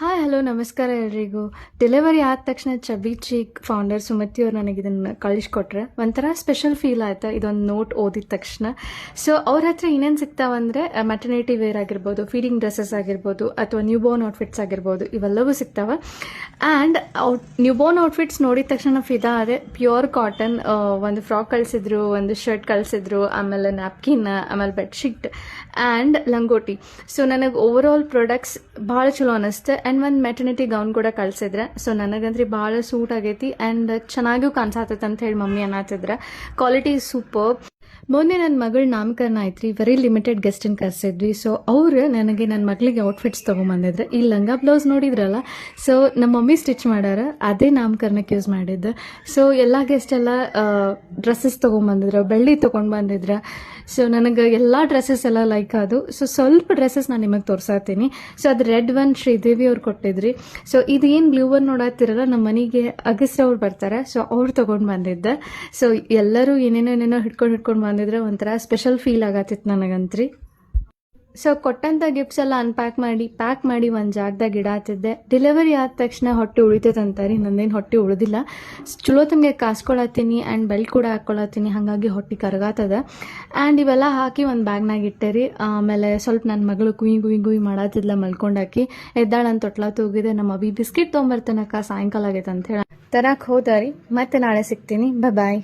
Hi hello ನಮಸ್ಕಾರ ಎಲ್ರಿಗೂ. Delivery ಆದ ತಕ್ಷಣ ಚಬಿ ಚೀಕ್ ಫೌಂಡರ್ ಸುಮತಿ ಅವ್ರು ನನಗೆ ಇದನ್ನು ಕಳಿಸ್ಕೊಟ್ರೆ. ಒಂಥರ ಸ್ಪೆಷಲ್ ಫೀಲ್ ಆಯ್ತು, ಇದೊಂದು ನೋಟ್ ಓದಿದ ತಕ್ಷಣ. ಸೊ ಅವ್ರ ಹತ್ರ ಏನೇನು ಸಿಗ್ತಾವಂದ್ರೆ ಮೆಟರ್ನಿಟಿ ವೇರ್ ಆಗಿರ್ಬೋದು ಫೀಡಿಂಗ್ ಡ್ರೆಸ್ಸಸ್ ಆಗಿರ್ಬೋದು, ಅಥವಾ ನ್ಯೂ ಬೋರ್ನ್ ಔಟ್ಫಿಟ್ಸ್ ಆಗಿರ್ಬೋದು, ಇವೆಲ್ಲವೂ ಸಿಗ್ತಾವೆ. And out new born outfits ನೋಡಿದ ತಕ್ಷಣ ಫಿದಾ ಅದೇ ಪ್ಯೂರ್ ಕಾಟನ್ ಒಂದು ಫ್ರಾಕ್ ಕಳಿಸಿದ್ರು, ಒಂದು ಶರ್ಟ್ ಕಳಿಸಿದ್ರು, ಆಮೇಲೆ ನ್ಯಾಪ್ಕಿನ್ ಆಮೇಲೆ ಬೆಡ್ಶೀಟ್ ಆ್ಯಂಡ್ ಲಂಗೋಟಿ. ಸೊ ನನಗೆ ಓವರ್ ಆಲ್ ಪ್ರಾಡಕ್ಟ್ಸ್ ಭಾಳ ಚಲೋ ಅನಿಸ್ತು. ಆ್ಯಂಡ್ ಒಂದು ಮೆಟರ್ನಿಟಿ ಗೌನ್ ಕೂಡ ಕಳ್ಸಿದ್ರೆ. ಸೊ ನನಗಂದ್ರೆ ಭಾಳ ಸೂಟ್ ಆಗೈತಿ. ಆ್ಯಂಡ್ ಚೆನ್ನಾಗೂ ಕಾಣಿಸತ್ತೈತೆ ಅಂತ ಹೇಳಿ ಮಮ್ಮಿ ಅನ್ನತ್ತಿದ್ರೆ ಕ್ವಾಲಿಟಿ ಸೂಪರ್ ಮೊನ್ನೆ ನನ್ನ ಮಗಳ ನಾಮಕರಣ ಆಯ್ತು ರೀ ವೆರಿ ಲಿಮಿಟೆಡ್ ಗೆಸ್ಟನ್ನು ಕರೆಸಿದ್ವಿ. ಸೊ ಅವರು ನನಗೆ ನನ್ನ ಮಗಳಿಗೆ ಔಟ್ಫಿಟ್ಸ್ ತೊಗೊಂಬಂದಿದ್ರು. ಈ ಲಂಗ ಬ್ಲೌಸ್ ನೋಡಿದ್ರಲ್ಲ? ಸೊ ನಮ್ಮ ಮಮ್ಮಿ ಸ್ಟಿಚ್ ಮಾಡ್ಯಾರ ಅದೇ ನಾಮಕರಣಕ್ಕೆ ಯೂಸ್ ಮಾಡಿದ್ದು. ಸೊ ಎಲ್ಲ ಗೆಸ್ಟ್ ಎಲ್ಲ ಡ್ರೆಸ್ಸಸ್ ತೊಗೊಂಬಂದಿದ್ರು, ಬೆಳ್ಳಿ ತೊಗೊಂಡು ಬಂದಿದ್ರು ಸೊ ನನಗೆ ಎಲ್ಲ ಡ್ರೆಸ್ಸಸ್ ಎಲ್ಲ ಲೈಕ್ ಅದು. ಸೊ ಸ್ವಲ್ಪ ಡ್ರೆಸ್ಸಸ್ ನಾನು ನಿಮಗೆ ತೋರ್ಸಾತೀನಿ. ಸೊ ಅದು ರೆಡ್ ಒನ್ ಶ್ರೀದೇವಿ ಅವ್ರು ಕೊಟ್ಟಿದ್ರಿ. ಸೊ ಇದು ಏನು ಬ್ಲೂ ಒನ್ ನೋಡತ್ತಿರಲ್ಲ ನಮ್ಮ ಮನೆಗೆ ಅಗಸ್ರ ಅವ್ರು ಬರ್ತಾರೆ. ಸೊ ಅವ್ರು ತೊಗೊಂಡು ಬಂದಿದ್ದೆ. ಸೊ ಎಲ್ಲರೂ ಏನೇನೋ ಏನೇನೋ ಹಿಡ್ಕೊಂಡು ಹಿಡ್ಕೊಂಡು ಬಂದಿದ್ರೆ ಒಂಥರ ಸ್ಪೆಷಲ್ ಫೀಲ್ ಆಗತ್ತಿತ್ತು ನನಗಂತ್ರಿ. ಸೊ ಕೊಟ್ಟಂಥ ಗಿಫ್ಟ್ಸ್ ಎಲ್ಲ ಅನ್ಪ್ಯಾಕ್ ಮಾಡಿ ಪ್ಯಾಕ್ ಮಾಡಿ ಒಂದು ಜಾಗದಾಗ ಇಡಾತಿದ್ದೆ ಡೆಲಿವರಿ ಆದ ತಕ್ಷಣ ಹೊಟ್ಟೆ ಉಳಿತೈತಂತಾರಿ ನಂದೇನು ಹೊಟ್ಟೆ ಉಳಿದಿಲ್ಲ. ಚಲೋ ತಂಗೆ ಕಾಸ್ಕೊಳತ್ತೀನಿ ಆ್ಯಂಡ್ ಬೆಲ್ಟ್ ಕೂಡ ಹಾಕ್ಕೊಳತ್ತೀನಿ ಹಾಗಾಗಿ ಹೊಟ್ಟೆ ಕರಗಾತದ. ಆ್ಯಂಡ್ ಇವೆಲ್ಲ ಹಾಕಿ ಒಂದು ಬ್ಯಾಗ್ನಾಗ ಇಟ್ಟೆ ಆಮೇಲೆ ಸ್ವಲ್ಪ ನನ್ನ ಮಗಳು ಕುಯಿ ಗುಯ್ ಗುಯಿ ಮಾಡತ್ತಿದ್ಲ ಮಲ್ಕೊಂಡಾಕಿ, ಎದ್ದಾಳ ಅಂತ ತೊಟ್ಲ ತೂಗಿದೆ, ನಮ್ಮ ಅಭಿ ಬಿಸ್ಕಿಟ್ ತೊಗೊಂಬರ್ತನಕ ಸಾಯಂಕಾಲ ಆಗೈತೆ ಅಂತ ಹೇಳಿ. ತರಕ್ಕೆ ಹೋದಾರಿ, ಮತ್ತೆ ನಾಳೆ ಸಿಗ್ತೀನಿ ಬಾಯ್